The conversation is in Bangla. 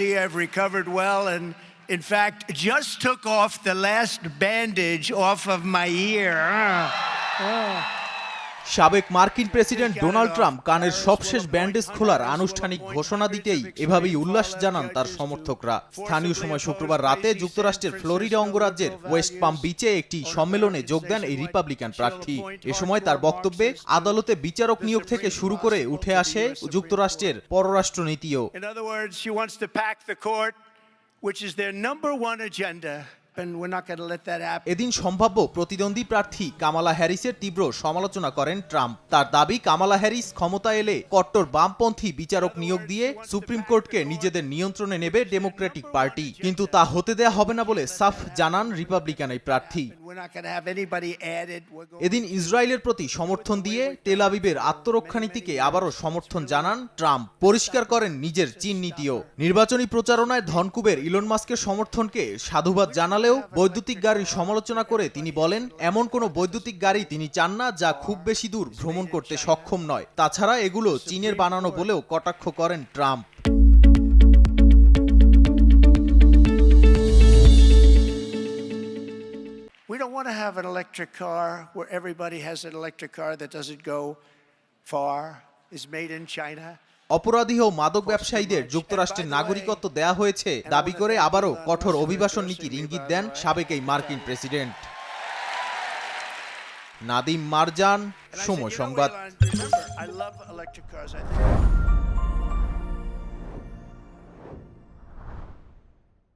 I've recovered well and in fact just took off the last bandage off of my ear. Ah. Ah. সাবেক মার্কিন প্রেসিডেন্ট ডোনাল্ড ট্রাম্প কানের সবশেষ ব্যান্ডেজ খোলার আনুষ্ঠানিক ঘোষণা দিতেই এভাবেই উল্লাস জানান তার সমর্থকরা। স্থানীয় সময় শুক্রবার রাতে যুক্তরাষ্ট্রের ফ্লোরিডা অঙ্গরাজ্যের ওয়েস্ট পাম বিচে একটি সম্মেলনে যোগ দেন এই রিপাবলিকান প্রার্থী। এ সময় তার বক্তব্যে আদালতে বিচারক নিয়োগ থেকে শুরু করে উঠে আসে যুক্তরাষ্ট্রের পররাষ্ট্রনীতিও। Which is their number one agenda, এদিন সম্ভাব্য প্রতিদ্বন্দ্বী প্রার্থী কামালা হ্যারিসের তীব্র সমালোচনা করেন ট্রাম্প। তার দাবি কামালা হ্যারিস ক্ষমতা এলে কট্টর বামপন্থী বিচারক নিয়োগ দিয়ে সুপ্রিম কোর্টকে নিজেদের নিয়ন্ত্রণে নেবে ডেমোক্রেটিক পার্টি। কিন্তু তা হতে দেয়া হবে না বলে সাফ জানান রিপাবলিকান এই প্রার্থী। এদিন ইসরায়েলের প্রতি সমর্থন দিয়ে তেল আবিবের আত্মরক্ষা নীতিকে আবারও সমর্থন জানান ট্রাম্প। পরিষ্কার করেন নিজের চীন নীতিও। নির্বাচনী প্রচারণায় ধনকুবের ইলন মাস্কের সমর্থনকে সাধুবাদ জানালেও বৈদ্যুতিক গাড়ির সমালোচনা করে তিনি বলেন এমন কোনো বৈদ্যুতিক গাড়ি তিনি চান না যা খুব বেশি দূর ভ্রমণ করতে সক্ষম নয় তাছাড়া এগুলো চীনের বানানো বলেও কটাক্ষ করেন Trump We don't want to have an electric car where everybody has an electric car that doesn't go far, is made in China. অপরাধী ও মাদক ব্যবসায়ীদের যুক্তরাষ্ট্রের নাগরিকত্ব দেয়া হয়েছে দাবি করে আবারও কঠোর অভিবাসন নীতির ইঙ্গিত দেন সাবেক এই মার্কিন প্রেসিডেন্ট। নাদিম মারজান সময় "You know, সংবাদ।